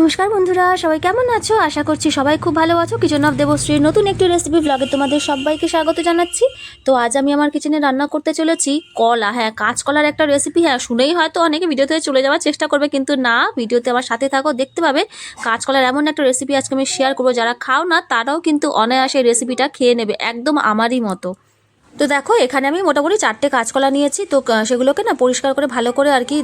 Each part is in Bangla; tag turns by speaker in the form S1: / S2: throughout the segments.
S1: নমস্কার বন্ধুরা, সবাই কেমন আছো? আশা করছি সবাই খুব ভালো আছো। কিচেন অফ দেবশ্রীর নতুন একটি রেসিপি ব্লগে তোমাদের সবাইকে স্বাগত জানাচ্ছি। তো আজ আমি আমার কিচেনে রান্না করতে চলেছি কলা। হ্যাঁ কাঁচকলার একটা রেসিপি হ্যাঁ শুনেই হয়তো অনেকে ভিডিওতে চলে যাওয়ার চেষ্টা করবে, কিন্তু না ভিডিওতে আমার সাথে থাকো, দেখতে পাবে। কাঁচকলার এমন একটা রেসিপি আজকে আমি শেয়ার করব, যারা খাও না, তারাও কিন্তু অনায়াসে রেসিপিটা খেয়ে নেবে, একদম আমারই মতো। তো দেখো, এখানে আমি মোটামুটি চারটে কাঁচকলা নিয়েছি। তো সেগুলোকে না পরিষ্কার করে ভালো করে আর কি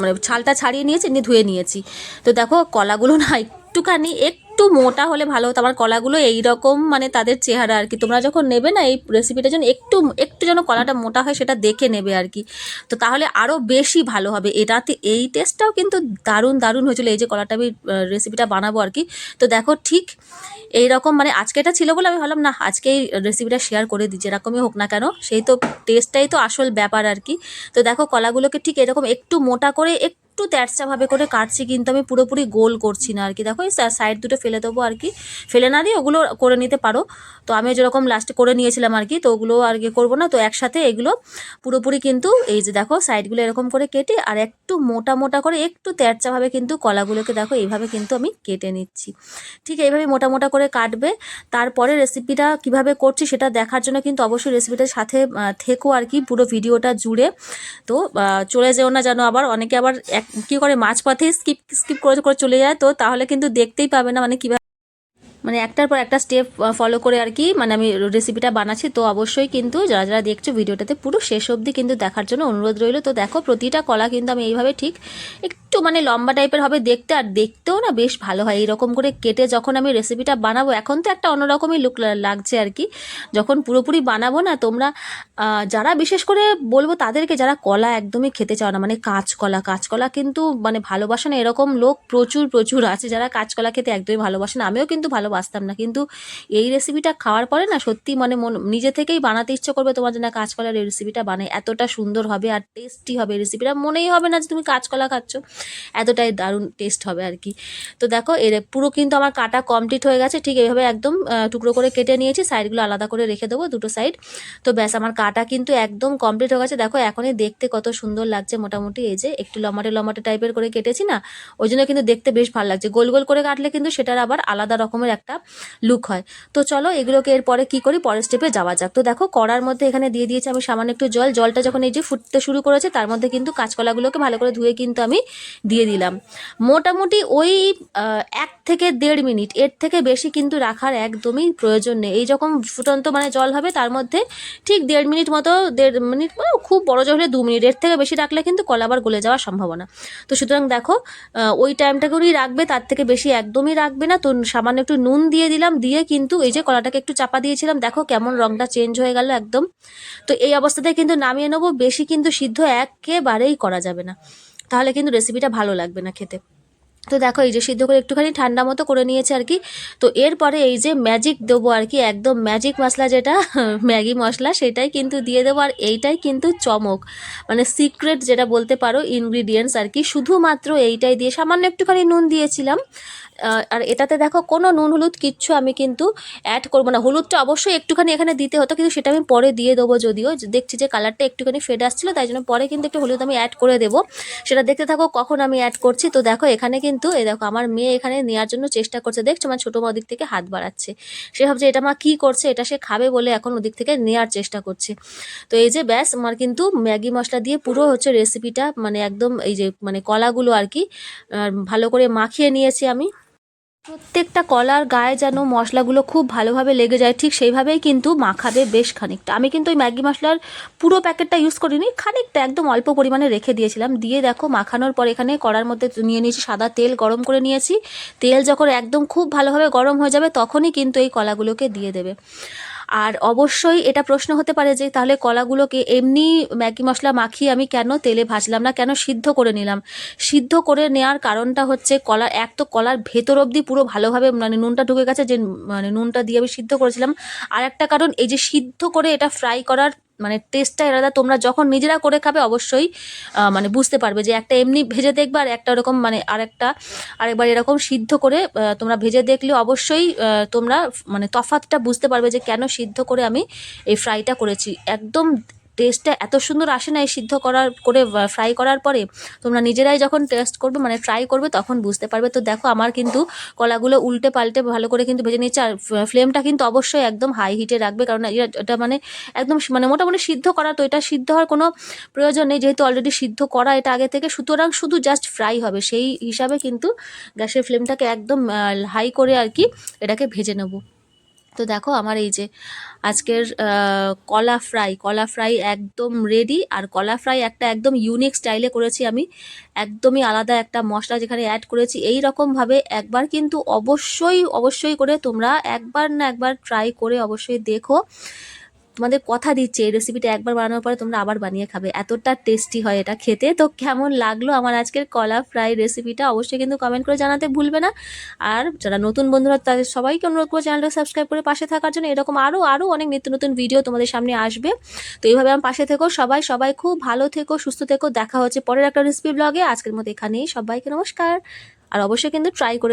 S1: মানে ছালটা ছাড়িয়ে নিয়েছি এমনি ধুয়ে নিয়েছি। তো দেখো, কলাগুলো না একটুখানি একটু মোটা হলে ভালো হতো। আমার কলাগুলো এইরকম মানে তাদের চেহারা আর কি। তোমরা যখন নেবে না এই রেসিপিটা যেন একটু একটু যেন কলাটা মোটা হয় সেটা দেখে নেবে আর কি। তো তাহলে আরও বেশি ভালো হবে। এটাতে এই টেস্টটাও কিন্তু দারুণ দারুণ হয়েছিল। এই যে কলাটা আমি রেসিপিটা বানাবো আর কি। তো দেখো ঠিক এই রকম মানে আজকে এটা ছিল বলে আমি ভাবলাম, না, আজকে এই রেসিপিটা শেয়ার করে দিই। যেরকমই হোক না কেন, সেই তো টেস্টটাই তো আসল ব্যাপার আর কি। তো দেখো কলাগুলোকে ঠিক এরকম একটু মোটা করে, একটু তেরচাভাবে করে কাটছি, কিন্তু আমি পুরোপুরি গোল করছি না আর কি দেখো, এই সাইড দুটো ফেলে দেবো আর কি ফেলে না দিয়ে ওগুলো করে নিতে পারো। তো আমি যেরকম লাস্টে করে নিয়েছিলাম আর কি তো ওগুলো আর কি করব না। তো একসাথে এগুলো পুরোপুরি কিন্তু এই যে দেখো সাইডগুলো এরকম করে কেটে আর একটু মোটা মোটা করে একটু তেরচাভাবে কিন্তু কলাগুলোকে দেখো, এইভাবে কিন্তু আমি কেটে নিচ্ছি। ঠিক এইভাবে মোটা মোটা করে কাটবে। তারপরে রেসিপিটা কীভাবে করছি সেটা দেখার জন্য কিন্তু অবশ্যই রেসিপিটার সাথে থেকো আর কি পুরো ভিডিওটা জুড়ে। তো চলে যেও না যেন আবার, অনেকে আবার এক কী করে মাঝপথে স্কিপ স্কিপ করে করে চলে যায় তো তাহলে কিন্তু দেখতেই পাবে না মানে কীভাবে মানে একটার পর একটা স্টেপ ফলো করে আর কি মানে আমি রেসিপিটা বানাচ্ছি, তো অবশ্যই কিন্তু যারা যারা দেখছ ভিডিওটাতে পুরো শেষ অবধি কিন্তু দেখার জন্য অনুরোধ রইল। তো দেখো, প্রতিটা কলা কিন্তু আমি এইভাবে ঠিক একটু মানে লম্বা টাইপের হবে দেখতে, আর দেখতেও না বেশ ভালো হয়। এইরকম করে কেটে যখন আমি রেসিপিটা বানাবো, এখন তো একটা অন্যরকমই লুক লাগছে আর কি। যখন পুরোপুরি বানাবো না, তোমরা যারা বিশেষ করে বলব তাদেরকে, যারা কলা একদমই খেতে চাও না মানে কাঁচকলা কাঁচকলা কিন্তু মানে ভালোবাসে না, এরকম লোক প্রচুর প্রচুর আছে যারা কাঁচকলা খেতে একদমই ভালোবাসে না। আমিও কিন্তু ভালোবাসতাম না। কিন্তু এই রেসিপিটা খাওয়ার পরে না সত্যি মানে মন, নিজে থেকেই বানাতে ইচ্ছে করবে তোমার জন্য কাঁচকলার এই রেসিপিটা বানাই। এতটা সুন্দর হবে আর টেস্টি হবে রেসিপিটা মনেই হবে না যে তুমি কাঁচকলা খাচ্ছ। এতটাই দারুণ টেস্ট হবে আর কি। তো দেখো, এর পুরো কিন্তু আমার কাটা কমপ্লিট হয়ে গেছে। ঠিক এইভাবে একদম টুকরো করে কেটে নিয়েছি। সাইডগুলো আলাদা করে রেখে দেবো দুটো সাইড তো ব্যাস, আমার কাটা কিন্তু একদম কমপ্লিট হয়ে গেছে। দেখো এখনই দেখতে কত সুন্দর লাগছে মোটামুটি। এই যে একটু লম্বাটে লম্বাটে টাইপের করে কেটেছি না, ওই জন্য কিন্তু দেখতে বেশ ভালো লাগছে। গোল গোল করে কাটলে কিন্তু সেটার আবার আলাদা রকমের একটা লুক হয়। তো চলো এগুলোকে এরপরে কি করি? পরের স্টেপে যাওয়া যাক। তো দেখো কড়ার মধ্যে এখানে দিয়ে দিয়েছি আমি সামান্য একটু জল। জলটা যখন এই যে ফুটতে শুরু করেছে, তার মধ্যে কিন্তু কাঁচকলাগুলোকে ভালো করে ধুয়ে কিন্তু আমি দিয়ে দিলাম। মোটামুটি ওই এক থেকে দেড় মিনিট, এর থেকে বেশি কিন্তু রাখার একদমই প্রয়োজন নেই। এই যখন ফুটন্ত মানে জল হবে, তার মধ্যে ঠিক দেড় মিনিট মতো, দেড় মিনিট মানে খুব বড় জল হলে দু মিনিট, এর থেকে বেশি রাখলে কিন্তু কলা আবার গলে যাওয়ার সম্ভাবনা। তো সুতরাং দেখো ওই টাইমটাকেই রাখবে, তার থেকে বেশি একদমই রাখবে না। তো সামান্য একটু নুন দিয়ে দিলাম, দিয়ে কিন্তু এই যে কলাটাকে একটু চাপা দিয়েছিলাম, দেখো কেমন রংটা চেঞ্জ হয়ে গেল একদম। তো এই অবস্থাতে কিন্তু নামিয়ে নেব, বেশি কিন্তু সিদ্ধ একেবারেই করা যাবে না। তাহলে কিন্তু রেসিপিটা ভালো লাগবে না খেতে। তো দেখো এই যে সিদ্ধ করে একটুখানি ঠান্ডা মতো করে নিয়েছে আর কি। তো এরপরে এই যে ম্যাজিক দেবো আর কি, একদম ম্যাজিক মশলা যেটা, ম্যাগি মশলা, সেটাই কিন্তু দিয়ে দেবো। আর এইটাই কিন্তু চমক মানে সিক্রেট যেটা বলতে পারো ইনগ্রিডিয়েন্টস আর কি। শুধুমাত্র এইটাই দিয়ে সামান্য একটুখানি নুন দিয়েছিলাম। আর এটাতে দেখো কোনো নুন, হলুদ কিচ্ছু আমি কিন্তু অ্যাড করব না। হলুদটা অবশ্যই একটুখানি এখানে দিতে হতো, কিন্তু সেটা আমি পরে দিয়ে দেবো যদিও। দেখছি যে কালারটা একটুখানি ফেড আসছিল, তাই জন্য পরে কিন্তু একটু হলুদ আমি অ্যাড করে দেবো। সেটা দেখতে থাকো কখন আমি অ্যাড করছি। তো দেখো এখানে কিন্তু, এই দেখো আমার মেয়ে এখানে নেওয়ার জন্য চেষ্টা করছে। দেখছ, আমার ছোটো মা ওদিক থেকে হাত বাড়াচ্ছে। সে ভাবছে, এটা মা কী করছে? এটা সে খাবে বলে এখন ওদিক থেকে নেওয়ার চেষ্টা করছে। তো এই যে ব্যাস, আমার কিন্তু ম্যাগি মশলা দিয়ে পুরো হচ্ছে রেসিপিটা মানে একদম এই যে মানে কলাগুলো আর কি ভালো করে মাখিয়ে নিয়েছি আমি। প্রত্যেকটা কলার গায়ে যেন মশলাগুলো খুব ভালোভাবে লেগে যায়, ঠিক সেইভাবেই কিন্তু মাখাবে বেশ খানিকটা। আমি কিন্তু ওই ম্যাগি মশলার পুরো প্যাকেটটা ইউজ করিনি, খানিকটা একদম অল্প পরিমাণে রেখে দিয়েছিলাম। দিয়ে দেখো মাখানোর পর এখানে কড়ার মধ্যে নিয়ে নিয়েছি সাদা তেল গরম করে নিয়েছি। তেল যখন একদম খুব ভালোভাবে গরম হয়ে যাবে তখনই কিন্তু এই কলাগুলোকে দিয়ে দেবে। আর অবশ্যই এটা প্রশ্ন হতে পারে যে তাহলে কলাগুলোকে এমনি ম্যাগি মশলা মাখিয়ে আমি কেন তেলে ভাজলাম না, কেন সিদ্ধ করে নিলাম? সিদ্ধ করে নেওয়ার কারণটা হচ্ছে কলা, এক তো কলার ভেতর অবধি পুরো ভালোভাবে মানে নুনটা ঢুকে গেছে যে মানে নুনটা দিয়ে আমি সিদ্ধ করেছিলাম। আর একটা কারণ, এই যে সিদ্ধ করে এটা ফ্রাই করার মানে টেস্টটাই আলাদা। তোমরা যখন নিজেরা করে খাবে অবশ্যই মানে বুঝতে পারবে যে একটা এমনি ভেজে দেখবে আর একটা ওরকম মানে আরেকটা, আরেকবার এরকম সিদ্ধ করে তোমরা ভেজে দেখলে অবশ্যই তোমরা মানে তফাতটা বুঝতে পারবে যে কেন সিদ্ধ করে আমি এই ফ্রাইটা করেছি। একদম টেস্টটা এত সুন্দর আসে না এই সিদ্ধ করার করে ফ্রাই করার পরে, তোমরা নিজেরাই যখন টেস্ট করবে মানে ট্রাই করবে, তখন বুঝতে পারবে। তো দেখো, আমার কিন্তু কলাগুলো উল্টে পাল্টে ভালো করে কিন্তু ভেজে নিচ্ছে আর ফ্লেমটা কিন্তু অবশ্যই একদম হাই হিটে রাখবে, কারণ এটা মানে একদম মানে মোটামুটি সিদ্ধ করা। তো এটা সিদ্ধ হওয়ার কোনো প্রয়োজন নেই, যেহেতু অলরেডি সিদ্ধ করা এটা আগে থেকে। সুতরাং শুধু জাস্ট ফ্রাই হবে, সেই হিসাবে কিন্তু গ্যাসের ফ্লেমটাকে একদম হাই করে আর কি এটাকে ভেজে নেব। তো দেখো আমার এই যে আজকের কলা ফ্রাই কলা ফ্রাই একদম রেডি আর কলা ফ্রাই একটা একদম ইউনিক স্টাইলে করেছি আমি। একদমই আলাদা একটা মশলা যেখানে অ্যাড করেছি। এই রকমভাবে একবার কিন্তু অবশ্যই অবশ্যই করে তোমরা একবার না একবার ট্রাই করে অবশ্যই দেখো। তোমাদের কথা দিচ্ছে, এই রেসিপিটা একবার বানানোর পরে তোমরা আবার বানিয়ে খাবে। এতটা টেস্টি হয় এটা খেতে। তো কেমন লাগল আমার আজকের কলা ফ্রাই রেসিপিটা অবশ্যই কিন্তু কমেন্ট করে জানাতে ভুলবে না। আর যারা নতুন বন্ধুরা, তাদের সবাইকে অনুরোধ করে চ্যানেলটা সাবস্ক্রাইব করে পাশে থাকার জন্য। এরকম আরও আরও অনেক নিত্য নতুন ভিডিও তোমাদের সামনে আসবে। তো এইভাবে আমার পাশে থেকো সবাই। সবাই খুব ভালো থেকো, সুস্থ থেকো। দেখা হচ্ছে পরের একটা রেসিপি ব্লগে আজকের মতো এখানেই। সবাইকে নমস্কার। আর অবশ্যই কিন্তু ট্রাই করে